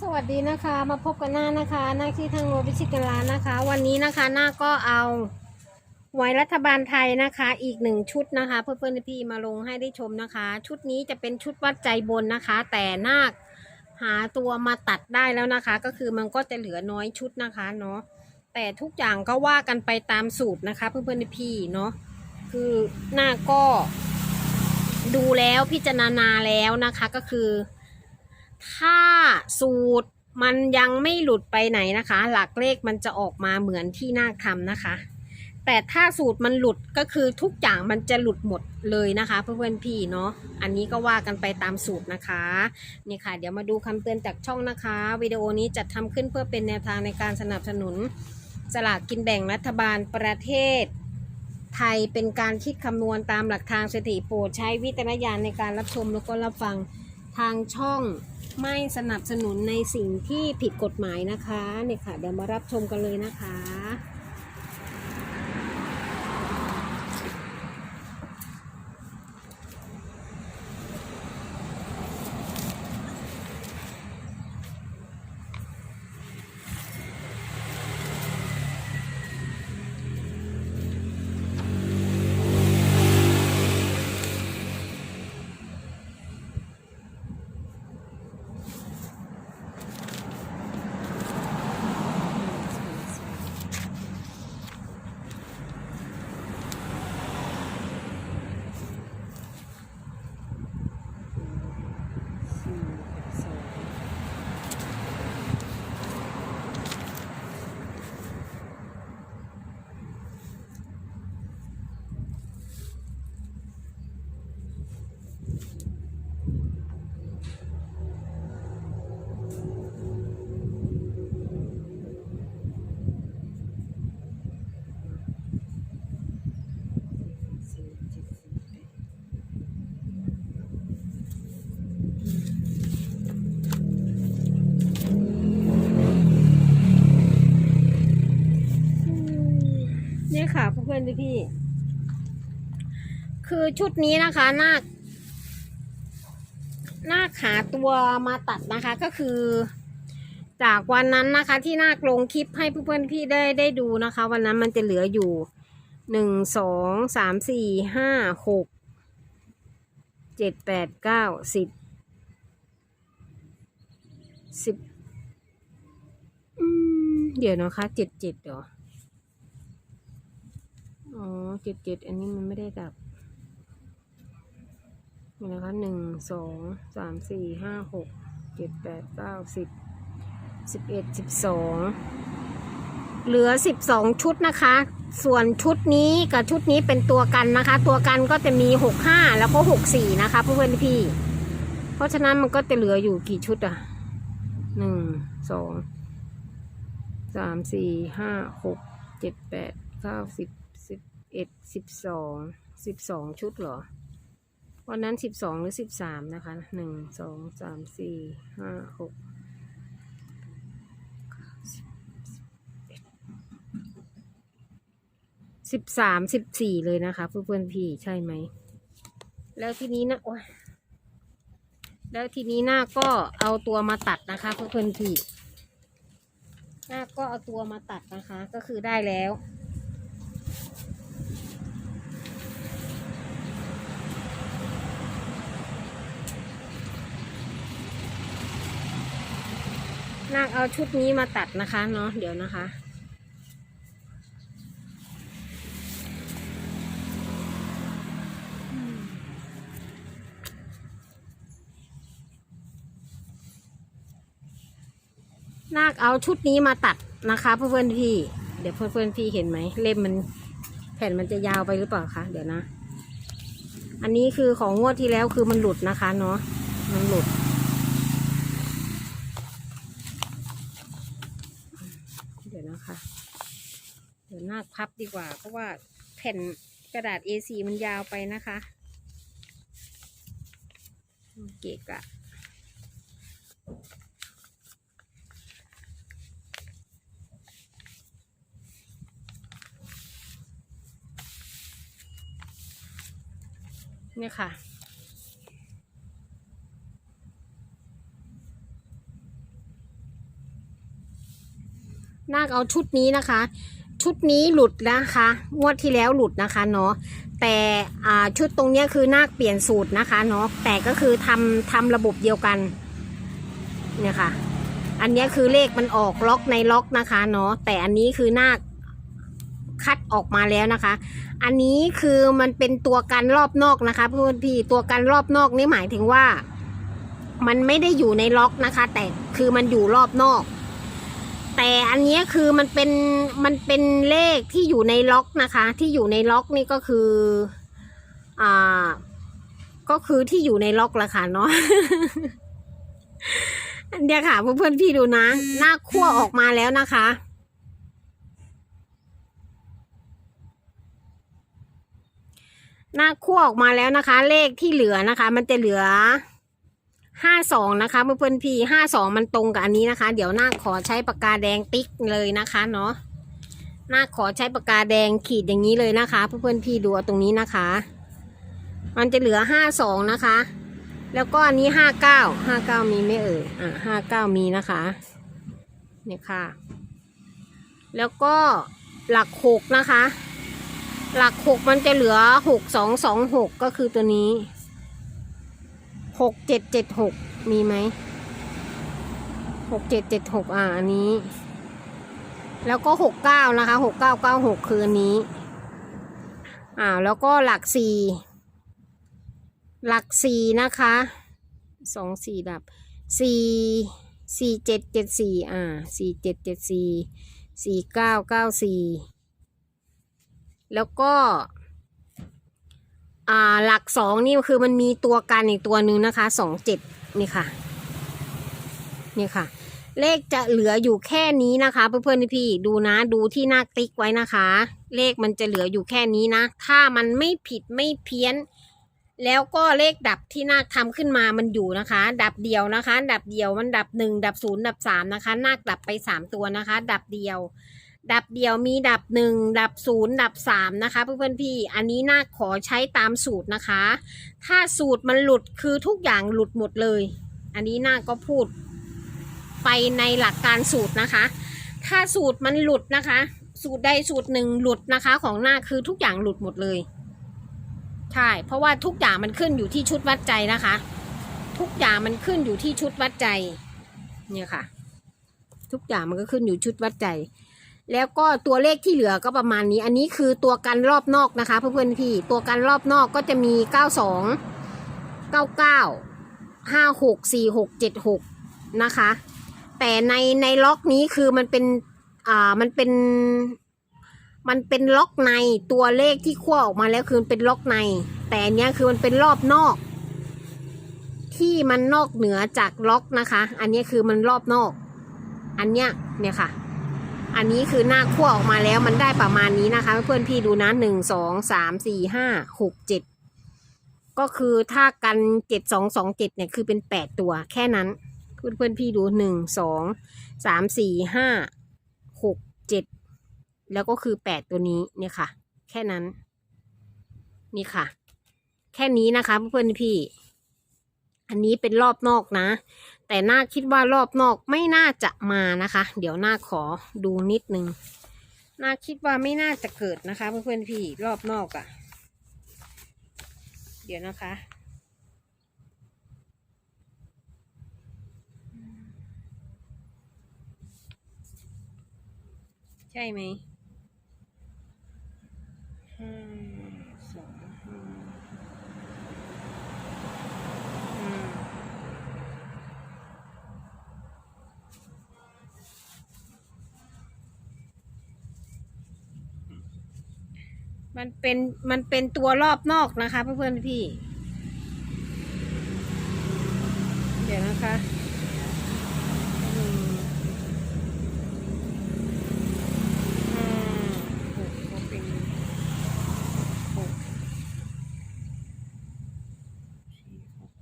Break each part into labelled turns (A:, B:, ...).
A: สวัสดีนะคะมาพบกันหน้านะคะหน้าที่ทางโนบิชิกันร้านนะคะ วันนี้นะคะหน้าก็เอาหวยรัฐบาลไทยนะคะ อีกหนึ่งชุดนะคะ เพื่อนเพื่อนๆพี่มาลงให้ได้ชมนะคะ ชุดนี้จะเป็นชุดวัดใจบนนะคะ แต่นาคหาตัวมาตัดได้แล้วนะคะ ก็คือมันก็จะเหลือน้อยชุดนะคะเนาะแต่ทุกอย่างก็ว่ากันไปตามสูตรนะคะ เพื่อนเพื่อนๆพี่เนาะคือหน้าก็ดูแล้วพิจารณาแล้วนะคะก็คือ ถ้าสูตรมันยังไม่หลุดไปไหนนะคะ หลักเลขมันจะออกมาเหมือนที่นาคำนะคะ แต่ถ้าสูตรมันหลุดก็คือทุกอย่างมันจะหลุดหมดเลยนะคะ เพื่อนๆพี่เนาะอันนี้ก็ว่ากันไปตามสูตรนะคะนี่ค่ะ เดี๋ยวมาดูคำเตือนจากช่องนะคะวิดีโอนี้จัดทำขึ้นเพื่อเป็นแนวทางในการสนับสนุนสลากกินแบ่งรัฐบาลประเทศไทยเป็นการคิดคำนวณตามหลักทางสถิติโปรดใช้วิจารณญาณในการรับชมแล้วก็รับฟัง ทางช่องไม่สนับสนุนในสิ่งที่ผิดกฎหมายนะคะเนี่ยค่ะเดี๋ยวมารับชมกันเลยนะคะ พื่อนๆพี่ๆคือชุดนี้นะคะนาคนาขาตัวมาตัดนะคะ ก็คือ จากวันนั้นนะคะ ที่นาคลงคลิปให้เพื่อนๆพี่ได้ได้ดูนะคะ วันนั้นมันจะเหลืออยู่หนึ่งสองสามสี่ห้าหกเจ็ดแปดเก้าสิบสิบเดี๋ยวนะคะเจ็ดเจ็ดเหรอ เจ็ดเจ็ดอันนี้มันไม่ได้ดับนี่นะคะหนึ่งสองสามสี่ห้าหกเจ็ดแปดเก้าสิบสิบเอ็ดสิบสองเหลือสิบสองชุดนะคะ ส่วนชุดนี้กับชุดนี้เป็นตัวกันนะคะ ตัวกันก็จะมีหกห้าแล้วก็หกสี่นะคะเพื่อนพี่ เพราะฉะนั้นมันก็จะเหลืออยู่กี่ชุดอะหนึ่งสองสามสี่ห้าหกเจ็ดแปดเก้าสิบ เอ็ดสิบสองสิบสองชุดเหรอ วันนั้นสิบสองหรือสิบสามนะคะหนึ่งสองสามสี่ห้าหกสิบสามสิบสี่เลยนะคะเพื่อนๆพี่ใช่ไหม แล้วทีนี้นะโอ้ยแล้วทีนี้หน้าก็เอาตัวมาตัดนะคะเพื่อนๆพี่หน้าก็เอาตัวมาตัดนะคะ ก็คือได้แล้ว นาคเอาชุดนี้มาตัดนะคะเนาะเดี๋ยวนะคะ นาคเอาชุดนี้มาตัดนะคะเพื่อนๆพี่ เดี๋ยวเพื่อนๆพี่เห็นไหมเล่มมันแผ่นมันจะยาวไปหรือเปล่าคะเดี๋ยวนะ อันนี้คือของงวดที่แล้วคือมันหลุดนะคะเนาะมันหลุดยวนะคะ เดี๋ยวนาค พับดีกว่า เพราะว่าแผ่นกระดาษ A4 มันยาวไปนะคะเกะกะเนี่ยค่ะ นาคเอาชุดนี้นะคะ ชุดนี้หลุดนะคะ งวดที่แล้วหลุดนะคะเนาะแต่ชุดตรงนี้คือนาคเปลี่ยนสูตรนะคะเนาะแต่ก็คือทำทำระบบเดียวกันเนี่ยค่ะ อันนี้คือเลขมันออกล็อกในล็อกนะคะเนาะแต่อันนี้คือนาคคัดออกมาแล้วนะคะ อันนี้คือมันเป็นตัวกันรอบนอกนะคะเพื่อนพี่ตัวกันรอบนอกนี่หมายถึงว่า มันไม่ได้อยู่ในล็อกนะคะ แต่คือมันอยู่รอบนอก แต่อันนี้คือมันเป็นมันเป็นเลขที่อยู่ในล็อกนะคะ ที่อยู่ในล็อกนี่ก็คืออ่าก็คือที่อยู่ในล็อกละค่ะเนาะเดี๋ยวค่ะเพื่อนๆพี่ดูนะ หน้าขั้วออกมาแล้วนะคะหน้าขั้วออกมาแล้วนะคะ เลขที่เหลือนะคะ มันจะเหลือ ห้าสองนะคะเพื่อนๆพี่ห้าสองมันตรงกับอันนี้นะคะ เดี๋ยวหน้าขอใช้ปากกาแดงติ๊กเลยนะคะเนาะหน้าขอใช้ปากกาแดงขีดอย่างนี้เลยนะคะเพื่อนๆพี่ดูตรงนี้นะคะ มันจะเหลือห้าสองนะคะ แล้วก็อันนี้ห้าเก้าห้าเก้ามีไม่เอ่ยอะห้าเก้ามีนะคะเนี่ยค่ะ แล้วก็หลักหกนะคะ หลักหกมันจะเหลือหกสองสองหกก็คือตัวนี้ หกเจ็ดเจ็ดหกมีไหมหกเจ็ดเจ็ดหกอ่าอันนี้ แล้วก็หกเก้านะคะหกเก้าเก้าหกคืออันนี้อ่าแล้วก็หลักสี่หลักสี่นะคะสองสี่ดับสี่สี่เจ็ดเจ็ดสี่อ่าสี่เจ็ดเจ็ดสี่สี่เก้าเก้าสี่แล้วก็ อ่าหลักสองนี่คือมันมีตัวกันอีกตัวหนึ่งนะคะสองเจ็ดนี่ค่ะ นี่ค่ะ เลขจะเหลืออยู่แค่นี้นะคะเพื่อนๆพี่ดูนะดูที่หน้าติ๊กไว้นะคะ เลขมันจะเหลืออยู่แค่นี้นะ ถ้ามันไม่ผิดไม่เพี้ยน แล้วก็เลขดับที่นาคทำขึ้นมามันอยู่นะคะ ดับเดียวนะคะ ดับเดียวมันดับหนึ่งดับศูนย์ดับสามนะคะ นาคดับไปสามตัวนะคะ ดับเดียว ดับเดียวมีดับหนึ่งดับศูนย์ดับสามนะคะเพื่อนๆพี่อันนี้นาคขอใช้ตามสูตรนะคะ ถ้าสูตรมันหลุดคือทุกอย่างหลุดหมดเลย อันนี้นาคก็พูดไปในหลักการสูตรนะคะ ถ้าสูตรมันหลุดนะคะ สูตรใดสูตรหนึ่งหลุดนะคะ ของนาคคือทุกอย่างหลุดหมดเลยใช่เพราะว่าทุกอย่างมันขึ้นอยู่ที่ชุดวัดใจนะคะ ทุกอย่างมันขึ้นอยู่ที่ชุดวัดใจเนี่ยค่ะ ทุกอย่างมันก็ขึ้นอยู่ชุดวัดใจ แล้วก็ตัวเลขที่เหลือก็ประมาณนี้ อันนี้คือตัวกันรอบนอกนะคะ เพื่อนๆพี่ ตัวกันรอบนอกก็จะมีเก้าสองเก้าเก้าห้าหกสี่หกเจ็ดหกนะคะ แต่ในในล็อกนี้คือมันเป็น อ่า มันเป็น มันเป็นล็อกในตัวเลขที่ขั้วออกมาแล้วคือเป็นล็อกใน แต่อันเนี้ยคือมันเป็นรอบนอก ที่มันนอกเหนือจากล็อกนะคะ อันนี้คือมันรอบนอก อันเนี้ยเนี่ยค่ะ อันนี้คือหน้าขั้วออกมาแล้วมันได้ประมาณนี้นะคะ เพื่อนพี่ดูนะหนึ่งสองสามสี่ห้าหกเจ็ดก็คือถ้ากันเจ็ดสองสองเจ็ดเนี่ยคือเป็นแปดตัวแค่นั้น เพื่อนเพื่อนพี่ดูหนึ่งสองสามสี่ห้าหกเจ็ดแล้วก็คือแปดตัวนี้เนี่ยค่ะ แค่นั้น นี่ค่ะ แค่นี้นะคะ เพื่อนพี่ อันนี้เป็นรอบนอกนะ แต่น่าคิดว่ารอบนอกไม่น่าจะมานะคะ เดี๋ยวน่าขอดูนิดนึงน่าคิดว่าไม่น่าจะเกิดนะคะเพื่อนๆพี่รอบนอกอะ่ะ เดี๋ยวนะคะใช่ไหมห้าสองห้าอืม มันเป็นมันเป็นตัวรอบนอกนะคะเพื่อนๆพี่ เดี๋ยวนะคะหนึ่งห้าหกก็เป็นหกสี่หก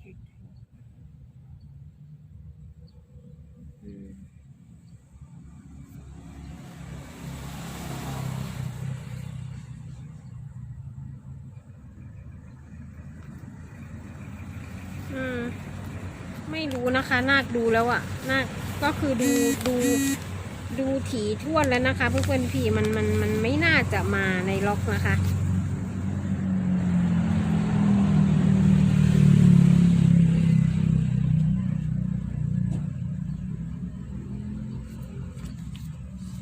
A: เจ็ดหกอืม อืม ไม่รู้นะคะนาคดูแล้วอะนาคก็คือดูดูดูถี่ท่วนแล้วนะคะเพื่อนๆพี่มันมันมันไม่น่าจะมาในล็อกนะคะ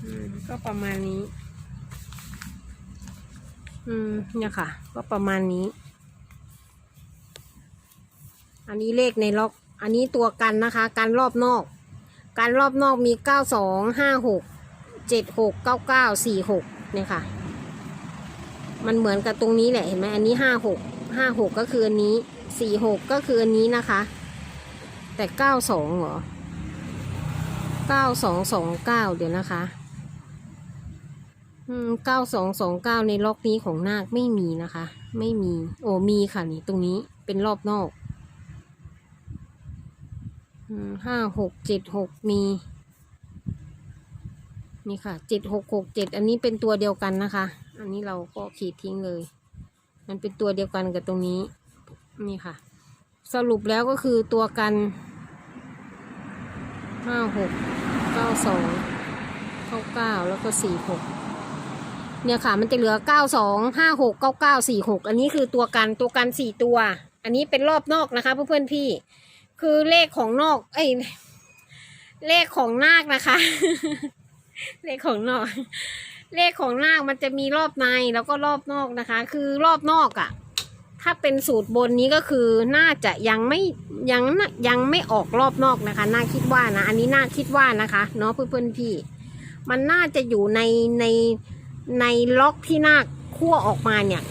A: อืมก็ประมาณนี้ อืม เนี่ยค่ะ ก็ประมาณนี้ อันนี้เลขในล็อก อันนี้ตัวกันนะคะกันรอบนอก การรอบนอกมีเก้าสองห้าหกเจ็ดหกเก้าเก้าสี่หกเนี่ยค่ะ มันเหมือนกับตรงนี้แหละเห็นไหมอันนี้ห้าหกห้าหกก็คืออันนี้สี่หกก็คืออันนี้นะคะ แต่เก้าสองเหรอเก้าสองสองเก้าเดี๋ยวนะคะอืมเก้าสองสองเก้าในล็อกนี้ของนาคไม่มีนะคะ ไม่มี โอ้มีค่ะนี่ตรงนี้เป็นรอบนอก ห้าหกเจ็ดหกมี นี่ค่ะเจ็ดหกหกเจ็ดอันนี้เป็นตัวเดียวกันนะคะ อันนี้เราก็ขีดทิ้งเลย มันเป็นตัวเดียวกันกับตรงนี้ นี่ค่ะ สรุปแล้วก็คือตัวกันห้าหกเก้าสองเก้าเก้าแล้วก็สี่หกเนี่ยค่ะ มันจะเหลือเก้าสองห้าหกเก้าเก้าสี่หกอันนี้คือตัวกันตัวกันสี่ตัว อันนี้เป็นรอบนอกนะคะเพื่อนๆพี่ คือเลขของนอก เอ้ยเลขของนาคนะคะ เลขของนอก เลขของนาคมันจะมีรอบในแล้วก็รอบนอกนะคะ คือรอบนอกอะ่ะ ถ้าเป็นสูตรบนนี้ก็คือน่าจะยังไม่ยังน่ะยังไม่ออกรอบนอกนะคะ น่าคิดว่านะ อันนี้น่าคิดว่านะคะ เนาะเพื่อนๆพี่ มันน่าจะอยู่ในในในล็อกที่นาคคั่วออกมาเนี่ย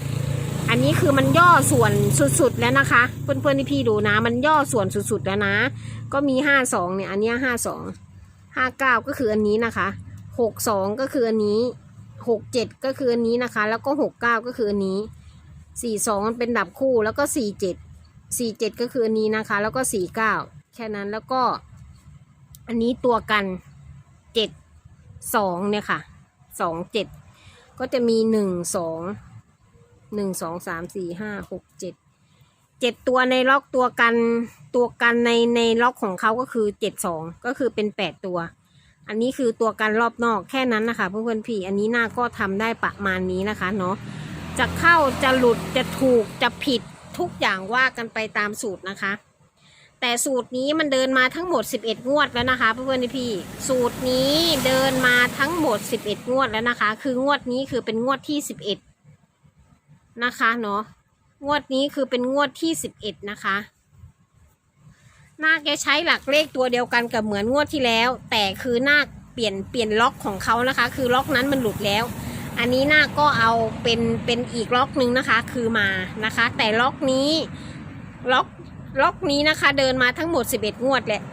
A: อันนี้คือมันย่อส่วนสุดๆแล้วนะคะ เพื่อนๆที่พี่ดูนะ มันย่อส่วนสุดๆแล้วนะ ก็มีห้าสองเนี่ย อันนี้ห้าสองห้าเก้าก็คืออันนี้นะคะหกสองก็คืออันนี้หกเจ็ดก็คืออันนี้นะคะ แล้วก็หกเก้าก็คืออันนี้สี่สองมันเป็นดับคู่แล้วก็สี่เจ็ดสี่เจ็ดก็คืออันนี้นะคะ แล้วก็สี่เก้าแค่นั้นแล้วก็ อันนี้ตัวกันเจ็ดสองเนี่ยค่ะสองเจ็ดก็จะมีหนึ่งสอง หนึ่งสองสามสี่ห้าหกเจ็ดเจ็ดตัวในล็อกตัวกันตัวกันในในล็อกของเขาก็คือเจ็ดสองก็คือเป็นแปดตัว อันนี้คือตัวกันรอบนอกแค่นั้นนะคะเพื่อนๆพี่อันนี้หน้าก็ทำได้ประมาณนี้นะคะเนาะจะเข้าจะหลุดจะถูกจะผิดทุกอย่างว่ากันไปตามสูตรนะคะ แต่สูตรนี้มันเดินมาทั้งหมด 11 งวดแล้วนะคะเพื่อนๆพี่สูตรนี้เดินมาทั้งหมด 11 งวดแล้วนะคะ คืองวดนี้คือเป็นงวดที่ 11 นะคะเนาะงวดนี้คือเป็นงวดที่สิบเอ็ดนะคะนาคจะใช้หลักเลขตัวเดียวกันกับเหมือนงวดที่แล้ว แต่คือนาคเปลี่ยนเปลี่ยนล็อกของเขานะคะ คือล็อกนั้นมันหลุดแล้ว อันนี้นาคก็เอาเป็นเป็นอีกล็อกนึงนะคะ คือมานะคะ แต่ล็อกนี้ล็อกล็อกนี้นะคะ เดินมาทั้งหมดสิบเอ็ดงวดแหละ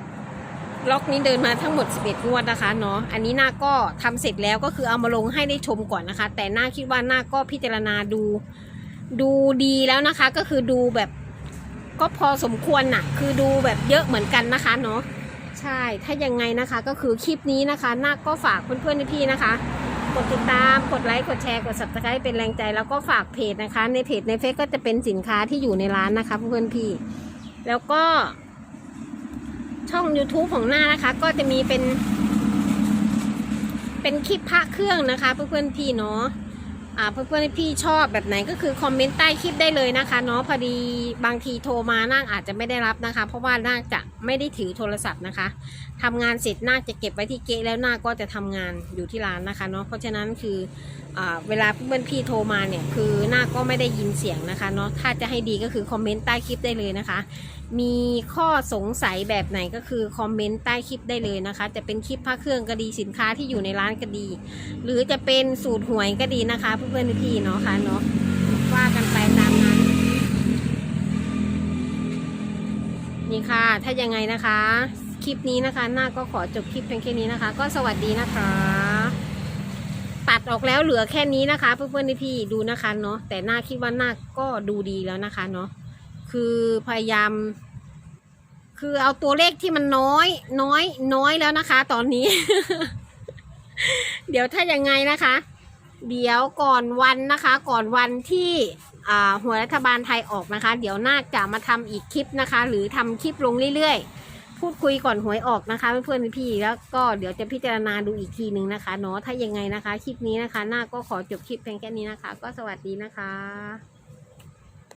A: ล็อกนี้เดินมาทั้งหมด 11 งวดนะคะเนาะอันนี้นาก็ทำเสร็จแล้วก็คือเอามาลงให้ได้ชมก่อนนะคะ แต่นาคิดว่านาก็พิจารณาดู ดูดีแล้วนะคะก็คือดูแบบ ก็พอสมควรน่ะ คือดูแบบเยอะเหมือนกันนะคะเนาะใช่ถ้ายังไงนะคะก็คือคลิปนี้นะคะนาก็ฝากเพื่อนๆพี่ๆนะคะ กดติดตามกดไลค์กดแชร์กด subscribe เป็นแรงใจ แล้วก็ฝากเพจนะคะ ในเพจในเฟซก็จะเป็นสินค้าที่อยู่ในร้านนะคะเพื่อนๆพี่ แล้วก็ ช่อง YouTube ของหน้านะคะ ก็จะมีเป็น เป็นคลิปพระเครื่องนะคะเพื่อนๆพี่เนาะ เพื่อนๆพี่ชอบแบบไหนก็คือคอมเมนต์ใต้คลิปได้เลยนะคะเนาะพอดีบางทีโทรมานาคอาจจะไม่ได้รับนะคะ เพราะว่านาคจะไม่ได้ถือโทรศัพท์นะคะ ทำงานเสร็จนาคจะเก็บไว้ที่เก๊ะแล้วนาคก็จะทำงานอยู่ที่ร้านนะคะเนาะเพราะฉะนั้นคืออเวลาเพื่อนพี่โทรมาเนี่ยคือนาคก็ไม่ได้ยินเสียงนะคะเนาะถ้าจะให้ดีก็คือคอมเมนต์ใต้คลิปได้เลยนะคะ มีข้อสงสัยแบบไหนก็คือคอมเมนต์ใต้คลิปได้เลยนะคะ จะเป็นคลิปพระเครื่องก็ดีสินค้าที่อยู่ในร้านก็ดี หรือจะเป็นสูตรหวยก็ดีนะคะ เพื่อนๆพี่เนาะค่ะเนาะว่ากันไปตามนั้นนี่ค่ะ ถ้ายังไงนะคะ คลิปนี้นะคะ หน้าก็ขอจบคลิปเพียงแค่นี้นะคะ ก็สวัสดีนะคะ ตัดออกแล้วเหลือแค่นี้นะคะ เพื่อนๆพี่ดูนะคะเนาะแต่หน้าคิดว่าหน้าก็ดูดีแล้วนะคะเนาะคือพยายาม คือเอาตัวเลขที่มันน้อย น้อย น้อยแล้วนะคะ ตอนนี้ เดี๋ยวถ้ายังไงนะคะ เดี๋ยวก่อนวันนะคะ ก่อนวันที่หัวรัฐบาลไทยออกนะคะ เดี๋ยวน่าจะมาทำอีกคลิปนะคะ หรือทำคลิปลงเรื่อยๆ พูดคุยก่อนหวยออกนะคะเพื่อนๆพี่แล้วก็เดี๋ยวจะพิจารณาดูอีกทีหนึ่งนะคะเนาะถ้ายังไงนะคะคลิปนี้นะคะหน้าก็ขอจบคลิปเพียงแค่นี้นะคะ ก็สวัสดีนะคะ